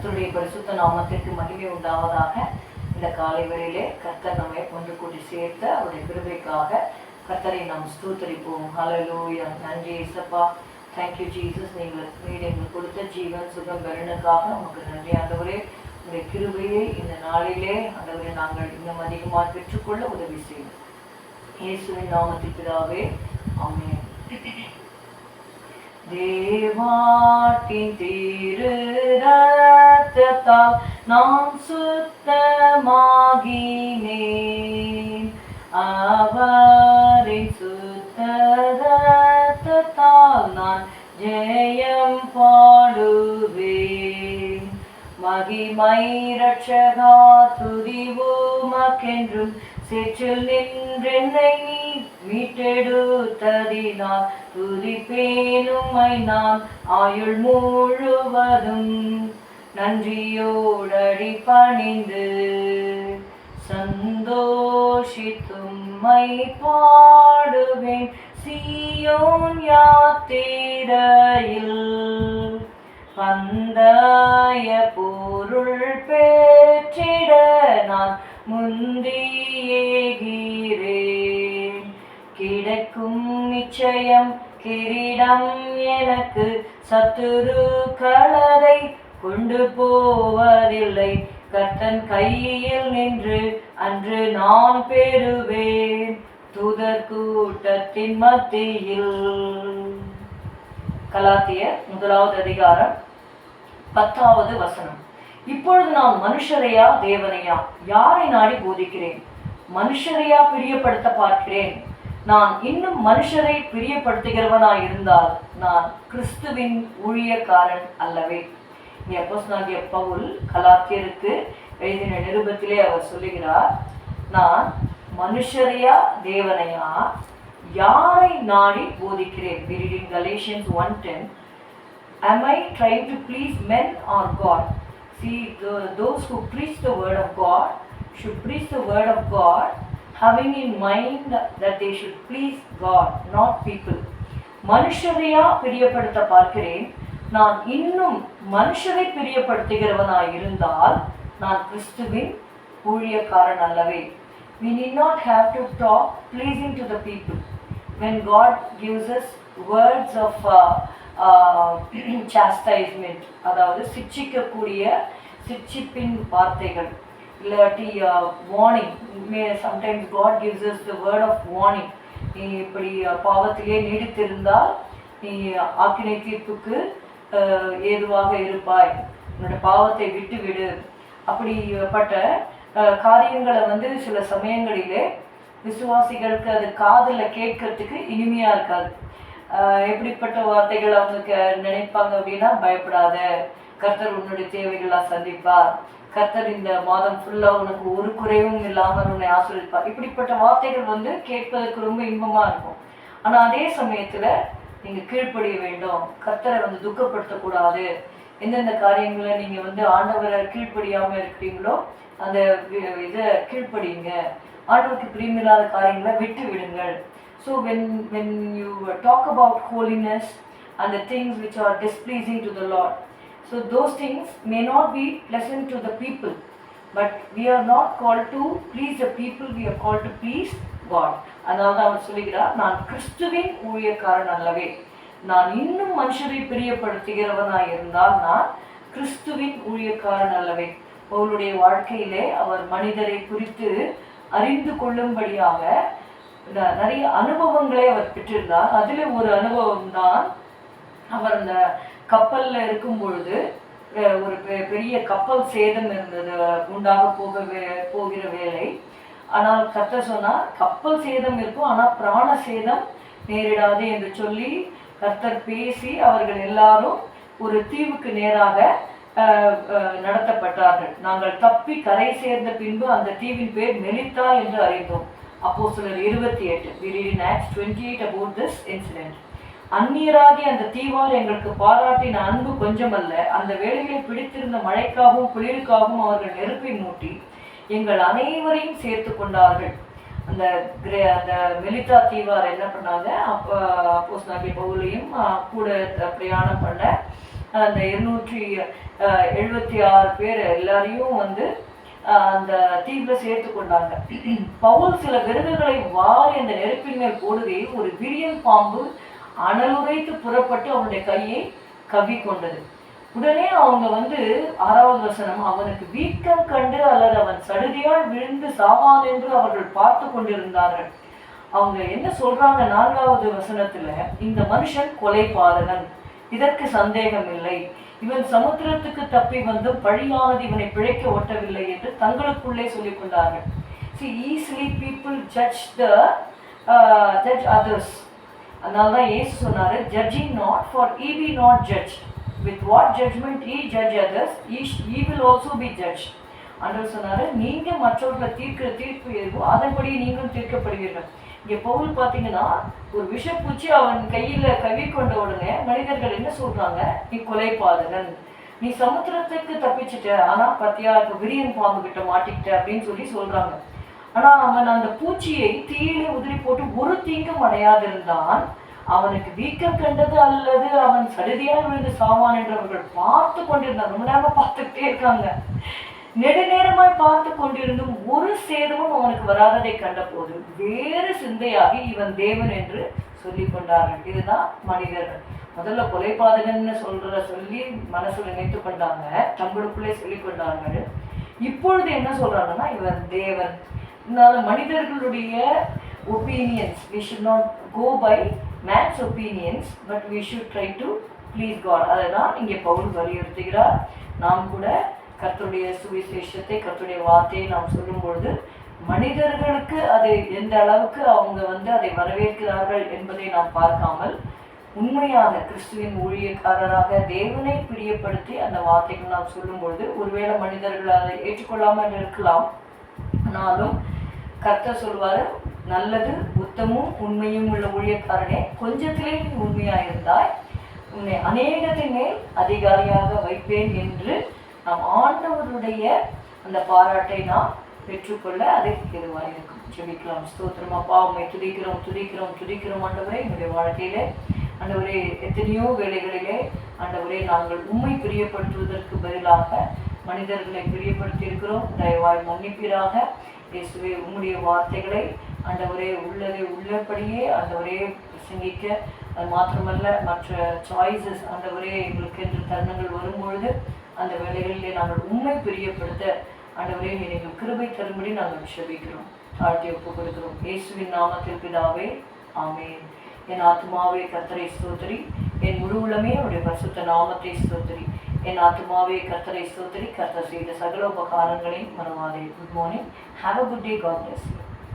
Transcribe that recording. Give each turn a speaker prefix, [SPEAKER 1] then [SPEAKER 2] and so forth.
[SPEAKER 1] கர்த்தருடைய பரிசுத்த நாமத்திற்கு மகிமை உண்டாவதாக இந்த காலை வேளையிலே கர்த்தர் நம்மை ஒன்று கூட்டி சேர்த்த அவருடைய கிருபைக்காக கர்த்தரை நாம் ஸ்தூத்தரிப்போம். ஹலலூயா நன்றி இசப்பா தேங்க்யூ ஜீசஸ் நீங்கள் நீர் எங்களுக்கு கொடுத்த ஜீவன் சுகம் பெருனுக்காக உங்களுக்கு நன்றி ஆண்டவரே. உங்களுடைய கிருபையை இந்த நாளிலே ஆண்டவரை நாங்கள் இன்னும் அதிகமாக பெற்றுக்கொள்ள உதவி செய்யும் இயேசுவின் நாமத்தில் பிதாவே ஆமென். தேவாட்டின் திரு ரத்தத்தால் நாம் சுத்தமாகினேன். அவரின் சுத்த ரத்தத்தால் நான் ஜெயம் பாடுவேன். மகிமை ரட்சகா துதிவுமக்கென்றும் சேற்றில் நின்றென்னை நீ மீட்டெடுத்ததினால் துதிப்பேனுமை நான். ஆயுள் முழுவதும் நன்றியோடடி பணிந்து சந்தோஷித்தும்மை பாடுவேன். சியோன் யாத்திரையில் பந்தாய பொருள் பெற்றிட நான் முந்தியேகிறேன். கிடைக்கும் நிச்சயம் கிரீடம் எனக்கு சத்துரு கலரை கொண்டு போவதில்லை. கர்த்தன் கையில் நின்று அன்று நான் பெறுவேன். தூதர் கூட்டத்தின் மத்தியில். கலாத்தியர் முதலாவது அதிகாரம் பத்தாவது வசனம். இப்பொழுது நான் மனுஷரையா தேவனையா? யாரை நாடி போதிக்கிறேன்? மனுஷரையா பிரியப்படுத்த பார்க்கிறேன்? நான் இன்னும் மனுஷரை பிரியப்படுத்துகிறவனாய் இருந்தால் நான் கிறிஸ்துவின் ஊழியக்காரன் அல்லவே. அப்போஸ்தலனாகிய பவுல் கலாத்தியருக்கு எழுதின நிருபத்திலே அவர் சொல்லுகிறார் நான் மனுஷரையா தேவனையா யாரை நாடி போதிக்கிறேன் we read in Galatians 1:10 am I trying to please men or God see the, those who preach the word of God should preach the word of God having in mind that they should please God not people மனுஷரையா பிரியப்படுத்த பார்க்கிறேன் நான் இன்னும் மனுஷரை பிரியப்படுத்துகிறவனாய் இருந்தால் நான் கிறிஸ்துவின் ஊழியக்காரன் அல்லவே. We need not have to talk pleasing to the people. When God gives us words of uh, uh, chastisement அதாவது சிட்சிக்கக்கூடிய சிட்சிப்பின் வார்த்தைகள் இல்லாட்டி warning may sometimes God gives us the word of warning நீ இப்படி uh, பாவத்திலே நீடித்திருந்தால் நீ ஆக்கினை தீர்ப்புக்கு ஏதுவாக இருப்பாய். உன்னோட பாவத்தை விட்டு விடு அப்படிப்பட்ட காரியங்களை வந்து சில சமயங்களிலே விசுவாசிகளுக்கு அது காதில் கேட்கறதுக்கு இனிமையாக இருக்காது. எப்படிப்பட்ட வார்த்தைகள் அவங்க நினைப்பாங்க அப்படின்னா பயப்படாத. கர்த்தர் உன்னுடைய தேவைகளாக சந்திப்பார். கர்த்தர் இந்த மாதம் ஃபுல்லாக உனக்கு ஒரு குறைவும் இல்லாமல் உன்னை ஆசிரியப்பார் இப்படிப்பட்ட வார்த்தைகள் வந்து கேட்பதற்கு ரொம்ப இன்பமாக இருக்கும். ஆனால் அதே சமயத்தில் நீங்கள் கீழ்ப்படிய வேண்டும் கர்த்தரை வந்து துக்கப்படுத்தக்கூடாது எந்தெந்த காரியங்களை நீங்கள் வந்து ஆண்டவரை கீழ்ப்படியாமல் இருக்கிறீங்களோ அந்த இதை கீழ்ப்படியுங்க ஆண்டவருக்கு பிரியமில்லாத காரியங்களை விட்டு விடுங்கள் so when when you talk about holiness அந்த things which are displeasing to the Lord so those things may not be pleasant to the people but we are not called to please the people we are called to please God. அதனால தான் அவர் சொல்லுகிறார் நான் கிறிஸ்துவின் ஊழியக்காரன் அல்லவே. நான் இன்னும் மனுஷரை பிரியப்படுத்துகிறவனாக இருந்தால் நான் கிறிஸ்துவின் ஊழியக்காரன் அல்லவே. பவுலுடைய வாழ்க்கையிலே அவர் மனிதரை குறித்து அறிந்து கொள்ளும்படியாக நிறைய அனுபவங்களை அவர் பெற்றிருந்தார். அதில் ஒரு அனுபவம் தான் அவர் அந்த கப்பலில் இருக்கும் பொழுது ஒரு பெ- பெரிய கப்பல் சேதம் இருந்தது. உண்டாக போக வே- போகிற வேலை ஆனால் கர்த்தர் சொன்னார் கப்பல் சேதம் இருக்கும் ஆனால் பிராண சேதம் நேரிடாது என்று சொல்லி கர்த்தர் பேசி அவர்கள் எல்லாரும் ஒரு தீவுக்கு நேராக நடத்தப்பட்டார்கள். நாங்கள் தப்பி கரை சேர்ந்த பின்பு அந்த தீவின் பேர் மெலித்தா என்று அறிந்தோம். அப்போ சிலர் இருபத்தி எட்டு we read in eight 28 about this அந்நியராகி அந்த தீவால் எங்களுக்கு பாராட்டின அன்பு கொஞ்சமல்ல. அந்த வேலையில் பிடித்திருந்த மழைக்காகவும் குளிருக்காகவும் அவர்கள் நெருப்பை மூட்டி எங்கள் அனைவரையும் சேர்த்து கொண்டார்கள். அந்த கிரே- அந்த மெலிதா தீவார் என்ன பண்ணாங்க? அப்போ அப்போஸ் நபி பவுலையும் கூட பிரயாணம் பண்ண அந்த இருநூற்றி எழுபத்தி ஆறு பேர் எல்லாரையும் வந்து அந்த தீவில் சேர்த்து கொண்டாங்க. பவுல் சில விறகுகளை வாரி அந்த நெருப்பின் மேல் போடுகையில் ஒரு விரியன் பாம்பு அனலுரைத்து புறப்பட்டு அவனுடைய கையை கவி கொண்டது. உடனே அவங்க வந்து ஆறாவது வசனம் அவனுக்கு வீக்கம் கண்டு அல்லது அவன் சடுதியால் விழுந்து சாவான் என்று அவர்கள் பார்த்து கொண்டிருந்தார்கள். அவங்க என்ன சொல்றாங்க நான்காவது வசனத்துல? இந்த மனுஷன் கொலைபாதகன். இதற்கு சந்தேகம் இல்லை இவன் சமுத்திரத்துக்கு தப்பி வந்து பழியானது இவனை பிழைக்க ஒட்டவில்லை என்று தங்களுக்குள்ளே சொல்லிக் கொண்டார்கள். See easily people judge the judge others அதனால தான் ஏசு சொன்னாரு judging not for ye we not judge with what judgment ye judge others ஈஷ் ye will also be judge அன்று சொன்னார் சொன்னாரு நீங்க மற்றவர்களை தீர்க்கிற தீர்ப்பு எதுவோ அதன்படி நீங்களும் தீர்க்கப்படுவீர்கள். இங்க பவுல் பாத்தீங்கன்னா ஒரு விஷப்பூச்சி அவன் கையில கவி கொண்ட உடனே மனிதர்கள் என்ன சொல்றாங்க? நீ கொலைப்பாதகன் நீ சமுத்திரத்துக்கு தப்பிச்சிட்ட. ஆனா பத்தியா இப்போ விரியன் பாம்பு கிட்ட மாட்டிக்கிட்ட அப்படின்னு சொல்லி சொல்றாங்க. ஆனா அவன் அந்த பூச்சியை தீயிலே உதிரி போட்டு ஒரு தீங்கும் அடையாதிருந்தான் அவனுக்கு வீக்கம் கண்டது அல்லது அவன் சடுதியாக விழுந்து சாவான் என்று அவர்கள் பார்த்து கொண்டிருந்தார். ரொம்ப நேரமா பார்த்துக்கிட்டே இருக்காங்க. நெடுநேரமாய் பார்த்து கொண்டிருந்தும் ஒரு சேதமும் அவனுக்கு வராததை கண்டபோது வேறு சிந்தையாகி இவன் தேவன் என்று சொல்லிக் கொண்டார்கள். இதுதான் மனிதர்கள். முதல்ல கொலைபாதகன்னு சொல்ற சொல்லி மனசுல நினைத்து கொண்டாங்க. தங்களுக்குள்ளே சொல்லிக் கொண்டார்கள். இப்பொழுது என்ன சொல்றாங்கன்னா இவன் தேவன். இதனால மனிதர்களுடைய opinions we should not go by man's opinions but we should try to please God அதை தான் இங்கே பவுல் வலியுறுத்துகிறார். நாம் கூட கர்த்தருடைய சுவிசேஷத்தை கர்த்தருடைய வார்த்தையை நாம் சொல்லும்பொழுது மனிதர்களுக்கு அது எந்த அளவுக்கு அவங்க வந்து அதை வரவேற்கிறார்கள் என்பதை நாம் பார்க்காமல் உண்மையாக கிறிஸ்துவின் ஊழியக்காரராக தேவனை பிரியப்படுத்தி அந்த வார்த்தைகள் நாம் சொல்லும்பொழுது ஒருவேளை மனிதர்கள் அதை ஏற்றுக்கொள்ளாமல் இருக்கலாம். ஆனாலும் கர்த்தர் சொல்வார் நல்லது உத்தமும் உண்மையும் உள்ள ஊழியக்காரனே கொஞ்சத்திலே நீ உண்மையாக இருந்தாய் உன்னை அநேகத்தின் மேல் அதிகாரியாக வைப்பேன் என்று நாம் ஆண்டவருடைய அந்த பாராட்டை நாம் பெற்றுக்கொள்ள அது எதுவாக இருக்கும் ஜெபிக்கலாம். ஸ்தோத்திரம். அப்பா உண்மை துதிக்கிறோம் துதிக்கிறோம் துதிக்கிறோம் ஆண்டவரே. என்னுடைய வாழ்க்கையிலே ஆண்டவரே எத்தனையோ வேலைகளிலே ஆண்டவரே நாங்கள் உண்மை பிரியப்படுத்துவதற்கு பதிலாக மனிதர்களை பிரியப்படுத்தி இருக்கிறோம் தயவாய் மன்னிப்பீராக. இயேசுவே உம்முடைய வார்த்தைகளை ஆண்டவரே உள்ளதை உள்ளபடியே அந்த ஒரே சிந்திக்க அது மாத்திரமல்ல மற்ற சாய்ஸஸ் ஆண்டவரே எங்களுக்கு என்று தருணங்கள் வரும்பொழுது அந்த வேலைகளிலே நாங்கள் உண்மை பிரியப்படுத்த ஆண்டவரே ஒரே எங்கள் கிருபை தரும்படி நாங்கள் செபிக்கிறோம் தாழ்த்தி ஒப்பு கொடுக்கிறோம் இயேசுவின் நாமத்தில் பிதாவே ஆமென். என் ஆத்மாவே கர்த்தரை ஸ்தோத்திரி. என் முழு உள்ளமே அவருடைய பசுத்த நாமத்தை ஸ்தோத்திரி. என் ஆத்மாவே கர்த்தரை ஸ்தோத்திரி கர்த்தர் செய்த சகல உபகாரங்களையும் மறவாதே. Good morning have a good day God bless you